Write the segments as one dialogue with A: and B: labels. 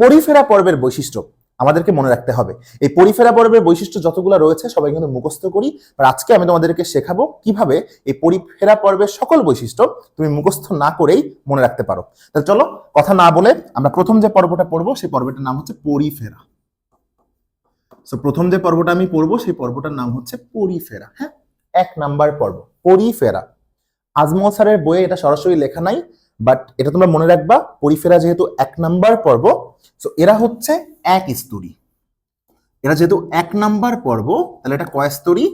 A: Porifera পর্বের বৈশিষ্ট্য আমাদেরকে মনে রাখতে হবে। এই পরিফেরা পর্বের বৈশিষ্ট্য যতগুলো রয়েছে, সবাই কিন্তু মুখস্থ করি। আর আজকে আমি তোমাদেরকে শেখাবো কীভাবে এই পরিফেরা পর্বের সকল বৈশিষ্ট্য তুমি মুখস্থ না করেই মনে রাখতে পারো। তাহলে চলো, কথা না বলে আমরা প্রথম যে পর্বটা পড়ব, সেই পর্বটার নাম হচ্ছে পরিফেরা। সো প্রথম যে পর্বটা আমি পড়ব, সেই পর্বটার নাম হচ্ছে পরিফেরা। হ্যাঁ? এক নাম্বার পর্ব, পরিফেরা। আজমল স্যারের বইয়ে এটা সরাসরি লেখা নাই। বাট এটা তোমরা মনে রাখবা, পরিফেরা যেহেতু এক নাম্বার পর্ব সো এরা হচ্ছে এক স্তরী। এরা যেহেতু এক নাম্বার পর্ব, তাহলে এটা কয় স্তরী?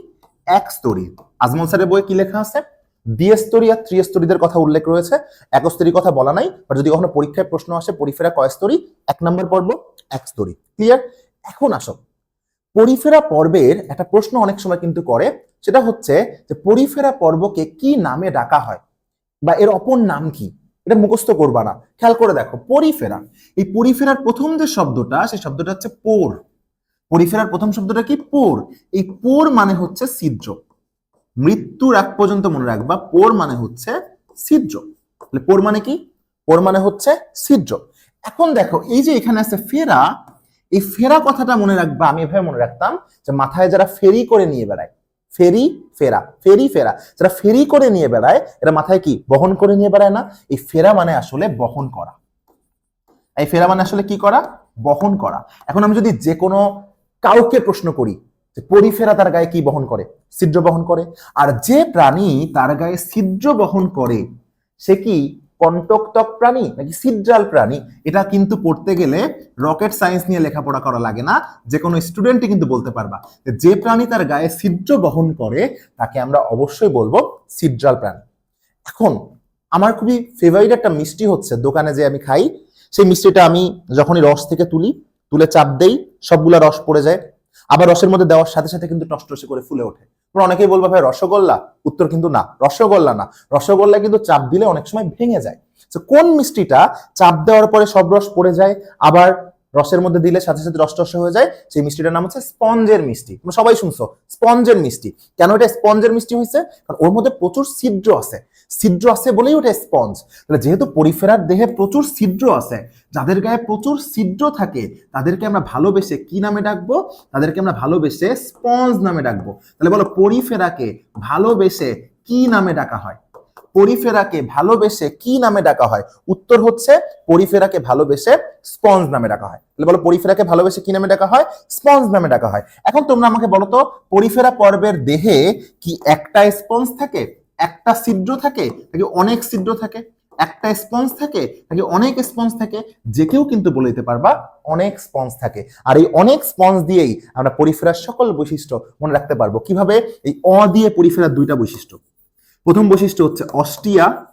A: এক স্তরী। আজমল স্যারের বইয়ে কি লেখা আছে? দ্বিস্তরী আর ত্রিস্তরীদের কথা উল্লেখ রয়েছে। একস্তরী কথা বলা নাই বাট যদি কখনো পরীক্ষায় প্রশ্ন আসে, পরিফেরা কয় স্তরী? এক নাম্বার পর্ব, এক স্তরী। ক্লিয়ার এখন আসো। পরিফেরা পর্বের একটা প্রশ্ন অনেক সময় কিন্তু করে, সেটা হচ্ছে যে পরিফেরা পর্বকে কি নামে ডাকা হয়? বা এর অপর নাম কি? এটা মুখস্থ করবা না। খেয়াল করে দেখো, পরিফেরা। এই পরিফেরার প্রথম যে শব্দটা, সেই শব্দটা হচ্ছে পোর। পরিফেরার প্রথম শব্দটা কি? পোর। এই পোর মানে হচ্ছে ছিদ্র মৃত্যুর আগ পর্যন্ত মনে রাখবা, পোর মানে হচ্ছে ছিদ্র তাহলে পোর মানে কি? পোর মানে হচ্ছে ছিদ্র এখন দেখো, এই যে এখানে আছে ফেরা, এই ফেরা কথাটা মনে রাখবা, আমি এভাবে মনে রাখতাম যে মাথায় যারা ফেরি করে নিয়ে বেড়ায় ফেরি ফেরা ফেরি ফেরা। যারা ফেরি করে নিয়ে বেড়ায়, এরা মাথায় কি? বহন করে নিয়ে বেড়ায় না? এই ফেরা মানে আসলে বহন করা। এই ফেরা মানে আসলে কি করা? বহন করা। এখন আমি যদি যে কোনো কাউকে প্রশ্ন করি পরিফেরা তার গায়ে কি বহন করে? ছিদ্র বহন করে। আর যে প্রাণী তার গায়ে ছিদ্র বহন করে, সে কি কণ্টকটক প্রাণী নাকি ছিদ্রাল প্রাণী, এটা কিন্তু পড়তে গেলে রকেট সায়েন্স নিয়ে লেখাপড়া করা লাগে না যে কোনো স্টুডেন্টই কিন্তু বলতে পারবা। যে প্রাণী তার গায়ে ছিদ্র বহন করে, তাকে আমরা অবশ্যই বলব ছিদ্রাল প্রাণী। এখন, আমার খুবই ফেভারিট একটা মিষ্টি হচ্ছে, দোকানে যে আমি খাই। সেই মিষ্টিটা আমি যখনই রস থেকে তুলি, তুলে চাপ দেই, সবগুলা রস পড়ে যায়। আবার রসের মধ্যে দেওয়ার সাথে সাথে কিন্তু টসটসে করে ফুলে ওঠে। অনেকেই বলব, ভাই, রসগোল্লা? উত্তর কিন্তু না, রসগোল্লা না। রসগোল্লা কিন্তু চাপ দিলে অনেক সময় ভেঙে যায়। কোন মিষ্টিটা চাপ দেওয়ার পরে সব রস পড়ে যায়, আবার রসের মধ্যে দিলে সাথে সাথে রস টস হয়ে যায়। সেই মিষ্টিটার নাম হচ্ছে স্পঞ্জের মিষ্টি। তোমরা সবাই শুনছো, স্পঞ্জের মিষ্টি। কেন এটা স্পঞ্জের মিষ্টি হয়েছে? কারণ ওর মধ্যে প্রচুর ছিদ্র আছে। ছিদ্র আছে বলেই ওটা স্পঞ্জ। তাহলে যেহেতু পরিফেরার দেহে প্রচুর ছিদ্র আছে, যাদের গায়ে প্রচুর ছিদ্র থাকে, তাদেরকে আমরা ভালোবেসে কি নামে ডাকবো? তাদেরকে আমরা ভালোবেসে স্পঞ্জ নামে ডাকবো। তাহলে বলো, পরিফেরাকে ভালোবেসে কি নামে ডাকা হয়? পরিফেরাকে ভালোবেসে কি নামে ডাকা হয়? উত্তর হচ্ছে পরিফেরাকে ভালোবেসে স্পঞ্জ নামে ডাকা হয়। তাহলে বলো পরিফেরাকে ভালোবেসে কি নামে ডাকা হয়? স্পঞ্জ নামে ডাকা হয়। এখন তোমরা আমাকে বলো তো, পরিফেরা পর্বের দেহে কি একটা স্পঞ্জ থাকে? একটা ছিদ্র থাকে? নাকি অনেক ছিদ্র থাকে? একটা স্পঞ্জ থাকে? নাকি অনেক স্পঞ্জ থাকে? যে কেউ কিন্তু বলে দিতে পারবা, অনেক স্পঞ্জ থাকে। আর এই অনেক স্পঞ্জ দিয়েই আমরা পরিফেরার সকল বৈশিষ্ট্য মনে রাখতে পারব। কীভাবে? এই অ দিয়ে পরিফেরার দুইটা বৈশিষ্ট্য। প্রথম বৈশিষ্ট্য হচ্ছে অস্টিয়া,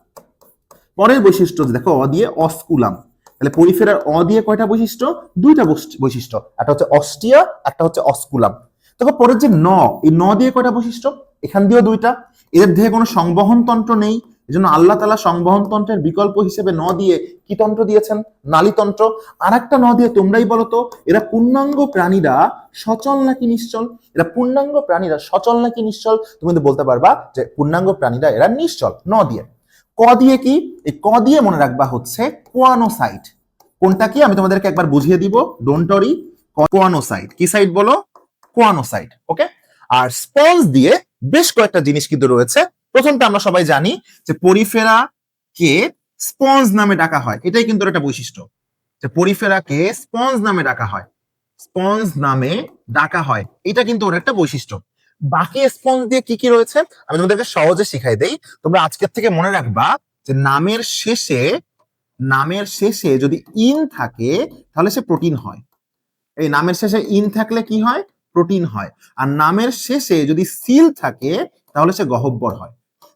A: পরের বৈশিষ্ট্য হচ্ছে দেখো, অ দিয়ে অস্কুলাম। তাহলে পরিফেরার অ দিয়ে কয়টা বৈশিষ্ট্য? দুইটা বৈশ- বৈশিষ্ট্য। একটা হচ্ছে অস্টিয়া, একটা হচ্ছে অস্কুলাম। দেখো, পরের যে ন, এই ন দিয়ে কয়টা বৈশিষ্ট্য? এখান দিয়েও দুইটা। এদের দেহে কোনো সংবহন তন্ত্র নেই। এজন্য আল্লাহ তালা সংবহন তন্ত্রের বিকল্প হিসেবে ন দিয়ে কি তন্ত্র দিয়েছেন? নালীতন্ত্র। আর একটা ন দিয়ে তোমরাই বলো তো, এরা পূর্ণাঙ্গ প্রাণীরা সচল নাকি নিশ্চল? এরা পূর্ণাঙ্গ প্রাণীরা সচল নাকি নিশ্চল? তুমি বলতে পারবা যে পূর্ণাঙ্গ প্রাণীরা এরা নিশ্চল, ন দিয়ে। ক দিয়ে কি? এই ক দিয়ে মনে রাখবা হচ্ছে কোয়ানোসাইট। কোনটা কি? আমি তোমাদেরকে একবার বুঝিয়ে দিব ডোন্টরি কোয়ানোসাইট। কি সাইট বলো? কোয়ানোসাইট ওকে আর স্পঞ্জ দিয়ে বেশ কয়েকটা জিনিস কিন্তু রয়েছে প্রথমটা আমরা সবাই জানি যে পরিফেরা কে স্পঞ্জ নামে ডাকা হয়। এটাই কিন্তু একটা বৈশিষ্ট্য। যে পরিফেরাকে স্পঞ্জ নামে ডাকা হয়। স্পঞ্জ নামে ডাকা হয়। এটা কিন্তু ওর একটা বৈশিষ্ট্য। বাকি স্পঞ্জ দিয়ে কি কি রয়েছে? আমি তোমাদেরকে সহজে শিখাই দেই। তোমরা আজকের থেকে মনে রাখবা যে নামের শেষে নামের শেষে যদি ইন থাকে, তাহলে সে প্রোটিন হয়। এই নামের শেষে ইন থাকলে কি হয়? প্রোটিন হয়। আর নামের শেষে যদি সিল থাকে, তাহলে সে গহব্বর হয়।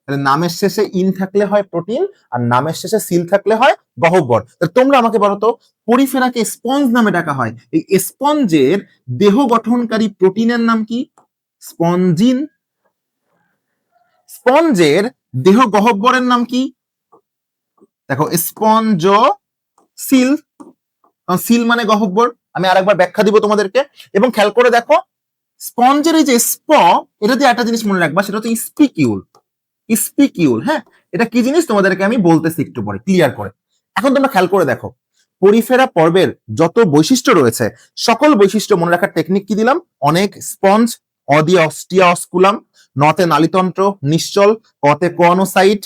A: তাহলে নামের শেষে ইন থাকলে হয় প্রোটিন আর নামের শেষে সিল থাকলে হয় গহব্বর তাহলে তোমরা আমাকে বলো তো, পরিফেরাকে স্পঞ্জ নামে ডাকা হয়। এই স্পঞ্জের দেহ গঠনকারী প্রোটিনের নাম কি? স্পঞ্জিন স্পঞ্জের দেহ গহব্বরের নাম কি? দেখো স্পঞ্জ সিল সিল মানে গহব্বর আমি আরেকবার ব্যাখ্যা দিব তোমাদেরকে। এবং খেয়াল করে দেখো স্পঞ্জের এই যে স্প এটা দিয়ে একটা জিনিস মনে রাখবা, সেটা হচ্ছে স্পিকিউল স্পিকিউল হ্যাঁ? এটা কি জিনিস? তোমাদেরকে আমি বলতেছি একটু পরে ক্লিয়ার করে। এখন তোমরা খেয়াল করে দেখো, পরিফেরা পর্বের যত বৈশিষ্ট্য রয়েছে, সকল বৈশিষ্ট্য মনে রাখার টেকনিক কি দিলাম? অনেক স্পঞ্জ অস্কুলাম নতে নালিতন্ত্র, নিশ্চল, কতে কোয়ানোসাইট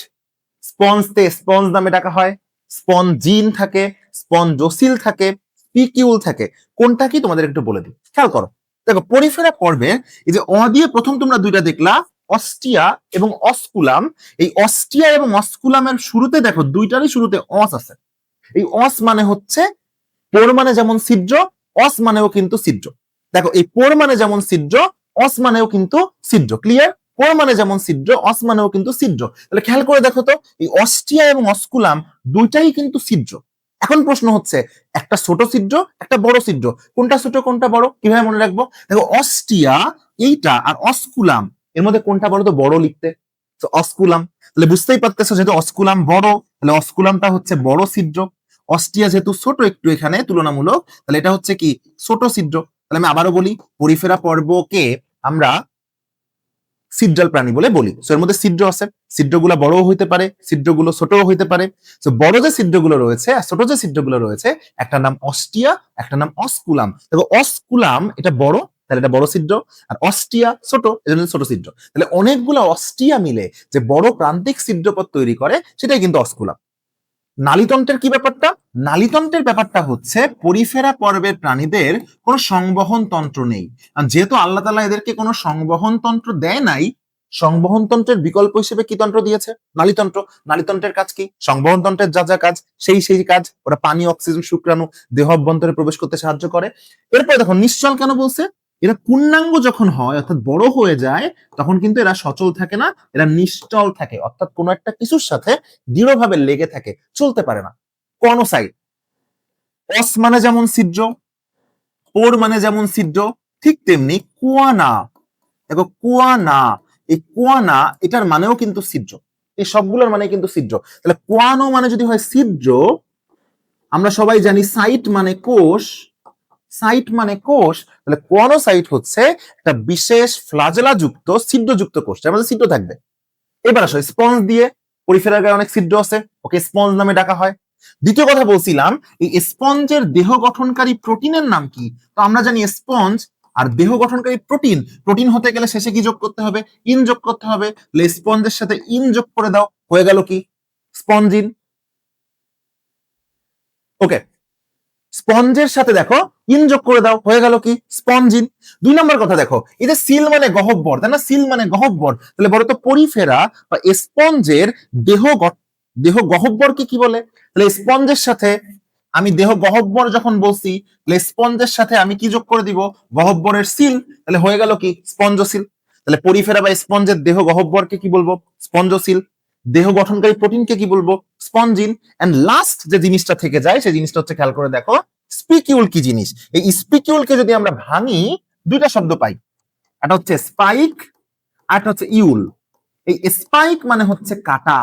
A: স্পঞ্জতে স্পঞ্জ নামে ডাকা হয় স্পঞ্জিন থাকে স্পঞ্জোসিল থাকে পিকিউল থাকে। কোনটা কি? তোমাদের একটু বলে দিই। খেয়াল করো। দেখো, পরিফেরা পর্বে এই যে অ দিয়ে প্রথম তোমরা দুইটা দেখলা অস্টিয়া এবং অস্কুলাম। এই অস্টিয়া এবং অস্কুলামের শুরুতে দেখো, দুইটারই শুরুতে অস আছে। এই অস মানে হচ্ছে পোর মানে যেমন ছিদ্র, অস মানেও কিন্তু ছিদ্র। দেখো, এই পোর মানে যেমন ছিদ্র, অস মানেও কিন্তু ছিদ্র। ক্লিয়ার পোর মানে যেমন ছিদ্র, অস মানেও কিন্তু ছিদ্র। তাহলে খেয়াল করে দেখো তো, এই অস্টিয়া এবং অস্কুলাম দুইটাই কিন্তু ছিদ্র। এখন প্রশ্ন হচ্ছে, একটা ছোট ছিদ্র, একটা বড় ছিদ্র। কোনটা ছোট, কোনটা বড়? কীভাবে মনে রাখব? দেখো, অস্টিয়া এইটা আর অস্কুলাম এর মধ্যে কোনটা বড় তো বড় লিখতে। তো অস্কুলাম। তাহলে বুঝতেই পারতেছো, যেহেতু অস্কুলাম বড়, তাহলে অস্কুলামটা হচ্ছে বড় ছিদ্র। অস্টিয়া যেহেতু ছোট, একটু এখানে তুলনামূলক, তাহলে এটা হচ্ছে কি? ছোট ছিদ্র। তাহলে আমি আবারও বলি, পরিফেরা পর্বকে আমরা ছিদ্রাল প্রাণী বলে বলি। তো এর মধ্যে ছিদ্র আছে। ছিদ্রগুলো বড়ও হইতে পারে, ছিদ্রগুলো ছোটও হইতে পারে। তো বড় যে ছিদ্রগুলো রয়েছে আর ছোট যে ছিদ্রগুলো রয়েছে একটা নাম অস্টিয়া একটা নাম অস্কুলাম। দেখো, অস্কুলাম এটা বড় তাহলে এটা বড় ছিদ্র আর অস্টিয়া ছোট, এজন্য ছোট ছিদ্র। তাহলে অনেকগুলো অস্টিয়া মিলে যে বড় প্রান্তিক ছিদ্রপথ তৈরি করে, সেটাই কিন্তু অস্কুলাম। নালীতন্ত্রের কি ব্যাপারটা? নালীতন্ত্রের ব্যাপারটা হচ্ছে পরিফেরা পর্বের প্রাণীদের কোনো সংবহন তন্ত্র নেই। যেহেতু আল্লাহ তালা এদেরকে কোনো সংবহন তন্ত্র দেয় নাই, সংবহন তন্ত্রের বিকল্প হিসেবে কি তন্ত্র দিয়েছে? নালীতন্ত্র। নালীতন্ত্রের কাজ কি? সংবহন তন্ত্রের যা যা কাজ, সেই সেই কাজ, ওরা পানি, অক্সিজেন, শুক্রাণু, দেহ অভ্যন্তরে প্রবেশ করতে সাহায্য করে। এরপর দেখো নিশ্চল কেন বলছে? এরা পূর্ণাঙ্গ যখন হয়, অর্থাৎ বড় হয়ে যায়, তখন কিন্তু এরা সচল থাকে না, এরা নিশ্চল থাকে। অর্থাৎ কোনো একটা কিছুর সাথে দৃঢ়ভাবে লেগে থাকে, চলতে পারে না। কনোসাইড। অস মানে যেমন ছিদ্র, পোর মানে যেমন ছিদ্র, ঠিক তেমনি কুয়ানা। দেখো, কুয়ানা, এই কুয়ানা, এটার মানেও কিন্তু ছিদ্র। এই সবগুলোর মানে কিন্তু ছিদ্র। তাহলে কোয়ানো মানে যদি হয় ছিদ্র, আমরা সবাই জানি সাইট মানে কোষ সাইট মানে কোষ, তাহলে কোয়ানোসাইট হচ্ছে একটা বিশেষ ফ্লাজেলা যুক্ত ছিদ্রযুক্ত কোষ যার মধ্যে ছিদ্র থাকবে। এবার আসো, স্পঞ্জ দিয়ে পরিফেরার গায়ে অনেক ছিদ্র আছে, ওকে স্পঞ্জ নামে ডাকা হয়। দ্বিতীয় কথা বলছিলাম, এই স্পঞ্জের দেহ গঠনকারী প্রোটিনের নাম কি? তো আমরা জানি স্পঞ্জ আর দেহ গঠনকারী প্রোটিন প্রোটিন হতে গেলে শেষে কি যোগ করতে হবে? ইন যোগ করতে হবে। স্পঞ্জের সাথে ইন যোগ করে দাও, হয়ে গেল কি? স্পঞ্জিন ওকে স্পঞ্জের সাথে দেখো, ইন যোগ করে দাও, হয়ে গেল কি? স্পঞ্জিন। দুই নম্বর কথা দেখো যে সিল মানে গহব্বর তাই না? সিল মানে গহব্বর তাহলে বলো তো পরিফেরা বা স্পঞ্জের দেহ দেহ গহব্বরকে কি বলে? তাহলে স্পঞ্জের সাথে আমি দেহ গহব্বর যখন বলছি, তাহলে স্পঞ্জের সাথে আমি কি যোগ করে দিব? গহব্বরের সিল। তাহলে হয়ে গেল কি? স্পঞ্জসিল তাহলে পরিফেরা বা স্পঞ্জের দেহ গহব্বরকে কি বলব? স্পঞ্জসিল দেহ গঠনকারী প্রোটিনকে কি বলব? স্পঞ্জিন। এন্ড লাস্ট যে জিনিসটা থেকে যায়, সেই জিনিসটা হচ্ছে খেয়াল করে দেখো স্পিকিউল কি জিনিস? এই স্পিকিউলকে যদি আমরা ভাঙি, দুইটা শব্দ পাই। একটা হচ্ছে স্পাইক আর একটা হচ্ছে ইউল। এই স্পাইক মানে হচ্ছে কাটা।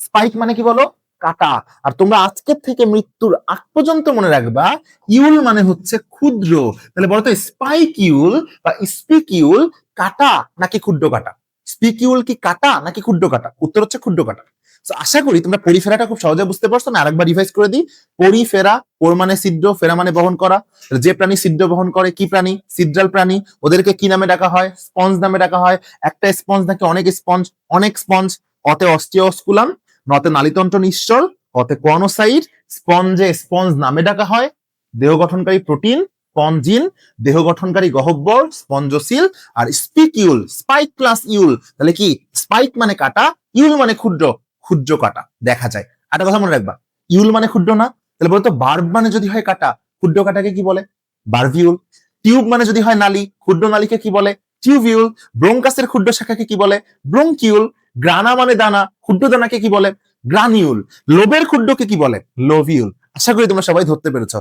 A: স্পাইক মানে কি বলো? কাটা। আর তোমরা আজকের থেকে মৃত্যুর আগ পর্যন্ত মনে রাখবা, ইউল মানে হচ্ছে ক্ষুদ্র। তাহলে বলতো স্পাইক ইউল বা স্পিকিউল কাটা নাকি ক্ষুদ্র কাটা? স্পিকিউল কি কাটা নাকি ক্ষুদ্র কাটা? উত্তর হচ্ছে ক্ষুদ্র কাটা। So, আশা করি তোমরা পরিফেরাটা খুব সহজে বুঝতে পারছ। না আরেকবার রিভাইজ করে দিই। পরিফেরা পোর মানে ছিদ্র ফেরা মানে বহন করা। যে প্রাণী ছিদ্র বহন করে কি প্রাণী? ছিদ্রাল প্রাণী। ওদেরকে কি নামে ডাকা হয়? স্পঞ্জ নামে ডাকা হয়। একটা স্পঞ্জ নাকি অনেক স্পঞ্জ অনেক স্পঞ্জ। অতে অস্টিওস্কুলাম নতে নালীতন্ত্র নিশ্চল অতে কনোসাইড স্পঞ্জে স্পঞ্জ নামে ডাকা হয়। দেহ গঠনকারী প্রোটিন স্পঞ্জিন দেহ গঠনকারী গহব্বর স্পঞ্জসিল আর স্পিকিউল স্পাইক প্লাস ইউল। তাহলে কি? স্পাইক মানে কাটা, ইউল মানে ক্ষুদ্র ক্ষুদ্র কাটা, দেখা যায়। একটা কথা মনে রাখবা, ইউল মানে ক্ষুদ্র না? তাহলে বলতো বার্ব মানে যদি হয় কাটা, ক্ষুদ্র কাটাকে কি বলে? বার্ভিউল টিউব মানে যদি হয় নালী, ক্ষুদ্র নালীকে কি বলে? টিউবিউল ব্রোঙ্কাসের ক্ষুদ্র শাখাকে কি বলে? ব্রোঙ্কিউল। গ্রানা মানে দানা, ক্ষুদ্র দানাকে কি বলে? গ্রানিউল। লোবের ক্ষুদ্রকে কি বলে? লোভিউল। আশা করি তোমরা সবাই ধরতে পেরেছ।